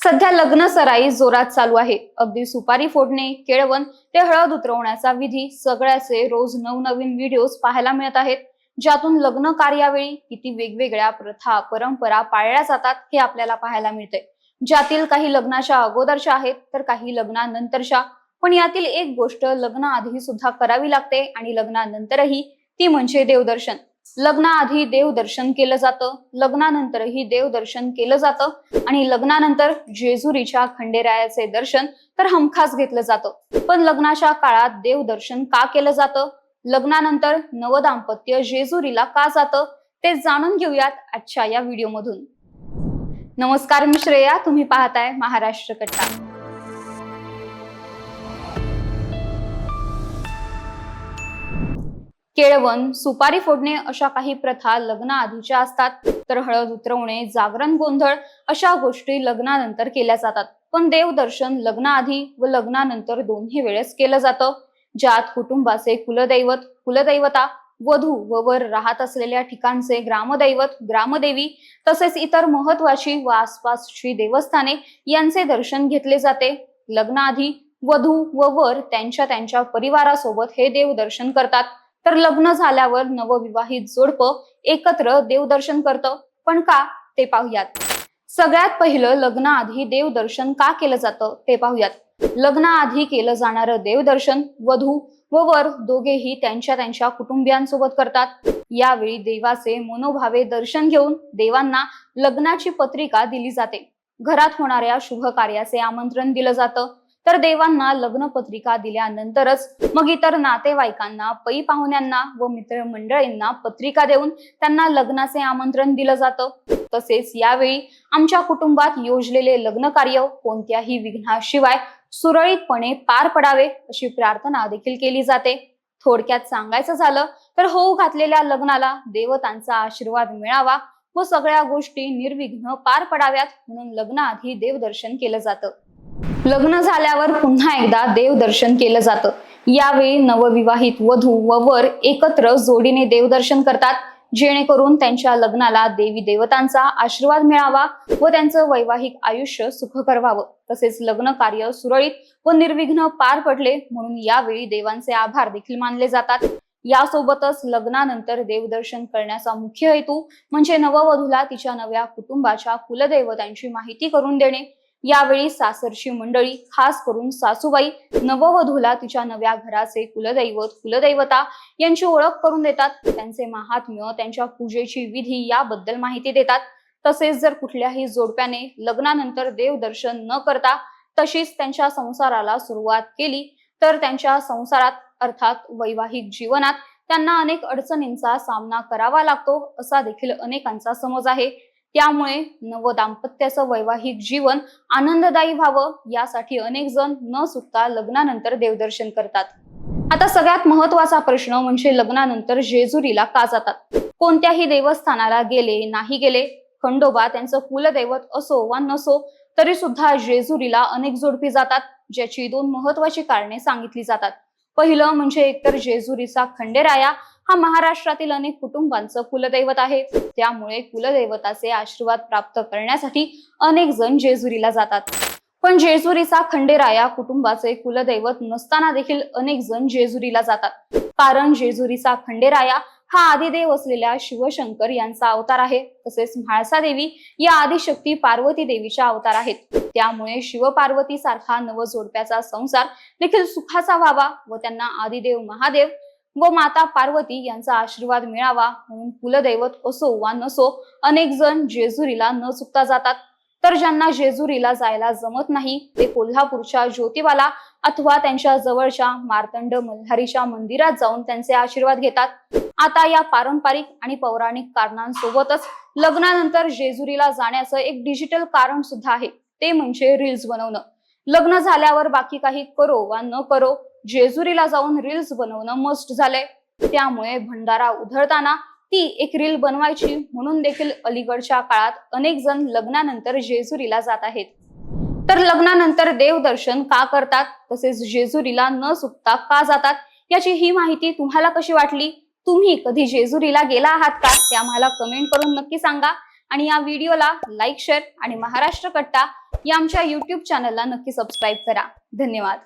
सध्या लग्न सराई जोरात चालू आहे. अगदी सुपारी फोडणे केळवण ते हळद उतरवण्याचा विधी सगळ्याचे रोज नवनवीन व्हिडिओज पाहायला मिळत आहेत. ज्यातून लग्न कार्यावेळी किती वेगवेगळ्या प्रथा परंपरा पाळल्या जातात हे आपल्याला पाहायला मिळते. ज्यातील काही लग्नाच्या अगोदरच्या आहेत तर काही लग्नानंतरच्या. पण यातील एक गोष्ट लग्नाआधी सुद्धा करावी लागते आणि लग्नानंतरही ती म्हणजे देवदर्शन. लग्नाआधी देवदर्शन केलं जातं. लग्नानंतरही देवदर्शन केलं जातं. आणि लग्नानंतर जेजुरीच्या खंडेरायाचे दर्शन तर हमखास घेतलं जातं. पण लग्नाच्या काळात देवदर्शन का केलं जातं? लग्नानंतर नवदाम्पत्य जेजुरीला का जातं? ते जाणून घेऊयात आजच्या या व्हिडिओमधून. नमस्कार मी श्रेया तुम्ही पाहताय महाराष्ट्र कट्टा. केळवण सुपारी फोडणे अशा काही प्रथा लग्नाआधीच्या असतात. तर हळद उतरवणे जागरण गोंधळ अशा गोष्टी लग्नानंतर केल्या जातात. पण देवदर्शन लग्नाआधी व लग्नानंतर दोन्ही वेळेस केलं जातं. ज्यात कुटुंबाचे कुलदैवत कुलदैवता वधू व वर राहत असलेल्या ठिकाणचे ग्रामदैवत ग्रामदेवी तसेच इतर महत्वाची व आसपासची देवस्थाने यांचे दर्शन घेतले जाते. लग्नाआधी वधू व वर त्यांच्या त्यांच्या परिवारासोबत हे देवदर्शन करतात. तर लग्न झाल्यावर नवविवाहित जोडपं एकत्र देवदर्शन करतं. पण का? ते पाहूयात. सगळ्यात पहिलं लग्नाआधी देवदर्शन का केलं जातं? ते पाहूयात. लग्नाआधी केलं जाणारं देवदर्शन वधू व वर दोघेही त्यांच्या त्यांच्या कुटुंबियांसोबत करतात. यावेळी देवाचे मनोभावे दर्शन घेऊन देवांना लग्नाची पत्रिका दिली जाते. घरात होणाऱ्या शुभ कार्याचे आमंत्रण दिलं जातं. तर देवांना लग्न पत्रिका दिल्यानंतरच मग इतर नातेवाईकांना पै पाहुण्यांना व मित्रमंडळींना पत्रिका देऊन त्यांना लग्नाचे आमंत्रण दिलं जातं. तसेच यावेळी आमच्या कुटुंबात योजलेले लग्न कार्य कोणत्याही विघ्नाशिवाय सुरळीतपणे पार पडावे अशी प्रार्थना देखील केली जाते. थोडक्यात सांगायचं झालं तर होऊ घातलेल्या लग्नाला देवतांचा आशीर्वाद मिळावा व सगळ्या गोष्टी निर्विघ्न पार पडाव्यात म्हणून लग्नाआधी देवदर्शन केलं जातं. लग्न झाल्यावर पुन्हा एकदा देवदर्शन केलं जातं. यावेळी नवविवाहित वधू व वर एकत्र जोडीने देवदर्शन करतात. जेणेकरून त्यांच्या लग्नाला देवी देवतांचा आशीर्वाद मिळावा व त्यांचं वैवाहिक आयुष्य सुखकर व्हावं तसेच लग्न कार्य सुरळीत व निर्विघ्न पार पडले म्हणून यावेळी देवांचे आभार देखील मानले जातात. यासोबतच लग्नानंतर देवदर्शन करण्याचा मुख्य हेतू म्हणजे नववधूला तिच्या नव्या कुटुंबाच्या कुलदैवतांची माहिती करून देणे. यावेळी सासरची मंडळी खास करून सासूबाई नववधूला तिच्या नव्या घराचे कुलदैवत कुलदैवता यांची ओळख करून देतात. त्यांचे महात्म्य त्यांच्या पूजेची विधी याबद्दल माहिती देतात. तसेच जर कुठल्याही जोडप्याने लग्नानंतर देवदर्शन न करता तशीच त्यांच्या संसाराला सुरुवात केली तर त्यांच्या संसारात अर्थात वैवाहिक जीवनात त्यांना अनेक अडचणींचा सामना करावा लागतो असा देखील अनेकांचा समज आहे. त्यामुळे नवदाम्पत्याचं वैवाहिक जीवन आनंददायी व्हावं यासाठी अनेक जण न चुकता लग्नानंतर देवदर्शन करतात. आता सगळ्यात महत्त्वाचा प्रश्न म्हणजे लग्नानंतर जेजुरीला का जातात? कोणत्याही देवस्थानाला गेले नाही गेले खंडोबा त्यांचं कुलदैवत असो वा नसो तरी सुद्धा जेजुरीला अनेक जोडपी जातात ज्याची दोन महत्वाची कारणे सांगितली जातात. पहिलं म्हणजे एकतर जेजुरीचा खंडेराया हा महाराष्ट्रातील अनेक कुटुंबांचं कुलदैवत आहे. त्यामुळे कुलदैवताचे आशीर्वाद प्राप्त करण्यासाठी अनेक जण जेजुरीला जातात. पण जेजुरीचा खंडेराया कुटुंबाचे कुलदैवत नसताना देखील अनेक जण जेजुरीला जातात. कारण जेजुरीचा खंडेराया हा आदिदेव असलेल्या शिवशंकर यांचा अवतार आहे. तसेच म्हाळसा देवी या आदिशक्ती पार्वती देवीच्या अवतार आहेत. त्यामुळे शिवपार्वती सारखा नवजोडप्याचा संसार देखील सुखाचा व्हावा व त्यांना आदिदेव महादेव व माता पार्वती यांचा आशीर्वाद मिळावा म्हणून कुलदैवत असो वा नसो अनेक जण जेजुरीला न चुकता जातात. तर ज्यांना जेजुरीला जायला जमत नाही ते कोल्हापूरच्या ज्योतिबाला अथवा त्यांच्या जवळच्या मार्तंड मल्हारीच्या मंदिरात जाऊन त्यांचे आशीर्वाद घेतात. आता या पारंपरिक आणि पौराणिक कारणांसोबतच लग्नानंतर जेजुरीला जाण्याचं एक डिजिटल कारण सुद्धा आहे. ते म्हणजे रील्स बनवणं. लग्न झाल्यावर बाकी काही करो वा न करो जेजुरीला जाऊन रील्स बनवणं मस्ट झालंय. त्यामुळे भंडारा उधळताना ती एक रील बनवायची म्हणून देखील अलीकडच्या काळात अनेक जण लग्नानंतर जेजुरीला जात आहेत. तर लग्नानंतर देवदर्शन का करतात? तसेच जेजुरीला न चुकता का जातात? याची ही माहिती तुम्हाला कशी वाटली? तुम्ही कधी जेजुरीला गेला आहात का? ते आम्हाला कमेंट करून नक्की सांगा. आणि या व्हिडिओला लाईक शेअर आणि महाराष्ट्र कट्टा या आमच्या युट्यूब चॅनलला नक्की सबस्क्राईब करा. धन्यवाद.